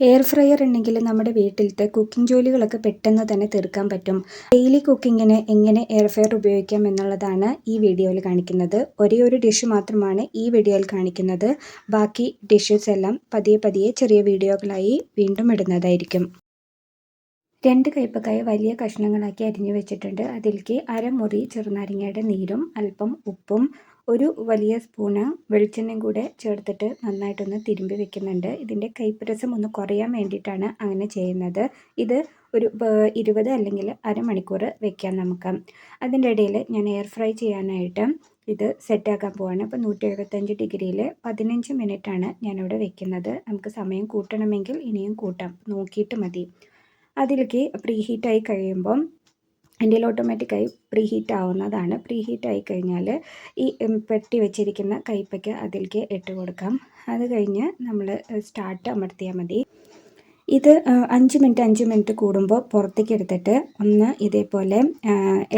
Air fryer ഉണ്ടെങ്കിൽ നമ്മുടെ വീട്ടിലത്തെ കുക്കിംഗ് ജോലികളൊക്കെ പെട്ടെന്ന് തന്നെ തീർക്കാൻ പറ്റും. ഡെയിലി കുക്കിങ്ങിന് എങ്ങനെ എയർ ഫ്രയർ ഉപയോഗിക്കാം എന്നുള്ളതാണ് ഈ വീഡിയോയിൽ കാണിക്കുന്നത്. ഒരേ ഒരു ഡിഷ് മാത്രമാണ് ഈ വീഡിയോയിൽ കാണിക്കുന്നത്. ബാക്കി ഡിഷസ് എല്ലാം പതിയെ പതിയെ ചെറിയ വീഡിയോകളായി വീണ്ടും ഇടുന്നതായിരിക്കും. രണ്ട് കയ്പ്പക്കായ വലിയ കഷ്ണങ്ങളാക്കി അരിഞ്ഞു വെച്ചിട്ടുണ്ട്. അതിലേക്ക് അരമുറി ചെറുനാരങ്ങയുടെ നീരും അല്പം ഉപ്പും ഒരു വലിയ സ്പൂണ് വെളിച്ചെണ്ണയും കൂടെ ചേർത്തിട്ട് നന്നായിട്ടൊന്ന് തിരുമ്പി വെക്കുന്നുണ്ട്. ഇതിന്റെ കൈപ്പരസം ഒന്ന് കുറയാൻ വേണ്ടിയിട്ടാണ് അങ്ങനെ ചെയ്യുന്നത്. ഇത് ഒരു ഇരുപത് അല്ലെങ്കിൽ അരമണിക്കൂർ വെക്കാം നമുക്ക്. അതിന്റെ ഇടയിൽ ഞാൻ എയർ ഫ്രൈ ചെയ്യാനായിട്ട് ഇത് സെറ്റാക്കാൻ പോവാണ്. അപ്പോൾ നൂറ്റി എഴുപത്തഞ്ച് ഡിഗ്രിയിൽ പതിനഞ്ച് മിനിറ്റാണ് ഞാനിവിടെ വെക്കുന്നത്. നമുക്ക് സമയം കൂട്ടണമെങ്കിൽ ഇനിയും കൂട്ടാം. നോക്കിയിട്ട് മതി. അതിലേക്ക് പ്രീ ഹീറ്റായി കഴിയുമ്പം എന്റെ ഓട്ടോമാറ്റിക്കായി പ്രീ ഹീറ്റ് ആവുന്നതാണ്. പ്രീ ഹീറ്റ് ആയി കഴിഞ്ഞാൽ ഈ പെട്ടി വെച്ചിരിക്കുന്ന കയ്പ്പയ്ക്ക് അതിലേക്ക് ഇട്ട് കൊടുക്കാം. അത് കഴിഞ്ഞ് നമ്മൾ സ്റ്റാർട്ട് അമർത്തിയാൽ മതി. ഇത് അഞ്ച് മിനിറ്റ് അഞ്ച് മിനിറ്റ് കൂടുമ്പോൾ പുറത്തേക്ക് എടുത്തിട്ട് ഒന്ന് ഇതേപോലെ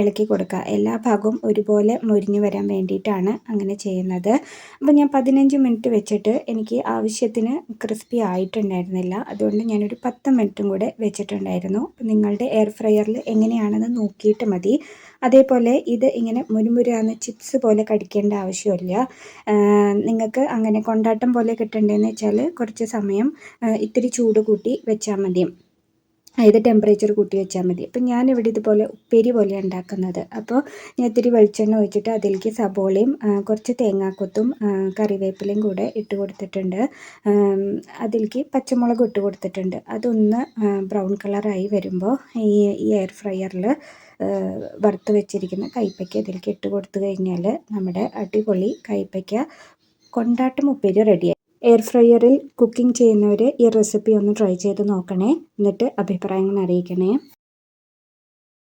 ഇളക്കി കൊടുക്കുക. എല്ലാ ഭാഗവും ഒരുപോലെ മുരിഞ്ഞു വരാൻ വേണ്ടിയിട്ടാണ് അങ്ങനെ ചെയ്യുന്നത്. അപ്പോൾ ഞാൻ പതിനഞ്ച് മിനിറ്റ് വെച്ചിട്ട് എനിക്ക് ആവശ്യത്തിന് ക്രിസ്പി ആയിട്ടുണ്ടായിരുന്നില്ല. അതുകൊണ്ട് ഞാനൊരു പത്ത് മിനിറ്റും കൂടെ വെച്ചിട്ടുണ്ടായിരുന്നു. നിങ്ങളുടെ എയർ ഫ്രയറിൽ എങ്ങനെയാണെന്ന് നോക്കിയിട്ട് മതി. അതേപോലെ ഇത് ഇങ്ങനെ മുരുമുരാന്ന് ചിപ്സ് പോലെ കടിക്കേണ്ട ആവശ്യമില്ല. നിങ്ങൾക്ക് അങ്ങനെ കൊണ്ടാട്ടം പോലെ കിട്ടേണ്ടതെന്ന് വെച്ചാൽ കുറച്ച് സമയം ഇത്തിരി ചൂട് കൂട്ടി വെച്ചാൽ മതി. അതായത് ടെമ്പറേച്ചർ കൂട്ടി വെച്ചാൽ മതി. അപ്പം ഞാനിവിടെ ഇതുപോലെ ഉപ്പേരി പോലെ ഉണ്ടാക്കുന്നത്. അപ്പോൾ ഞാൻ ഇത്തിരി വെളിച്ചെണ്ണ ഒഴിച്ചിട്ട് അതിലേക്ക് സബോളയും കുറച്ച് തേങ്ങാക്കൊത്തും കറിവേപ്പിലയും കൂടെ ഇട്ട് കൊടുത്തിട്ടുണ്ട്. അതിലേക്ക് പച്ചമുളക് ഇട്ട് കൊടുത്തിട്ടുണ്ട്. അതൊന്ന് ബ്രൗൺ കളറായി വരുമ്പോൾ ഈ ഈ എയർ ഫ്രയറിൽ വറുത്ത് വെച്ചിരിക്കുന്ന കൈപ്പയ്ക്ക ഇതിലേക്ക് ഇട്ട് കൊടുത്തു കഴിഞ്ഞാൽ നമ്മുടെ അടിപൊളി കൈപ്പയ്ക്ക കൊണ്ടാട്ടം ഉപ്പേരി റെഡിയായി എയർ ഫ്രയറിൽ കുക്കിംഗ് ചെയ്യുന്നവർ ഈ റെസിപ്പി ഒന്ന് ട്രൈ ചെയ്ത് നോക്കണേ. എന്നിട്ട് അഭിപ്രായങ്ങൾ അറിയിക്കണേ.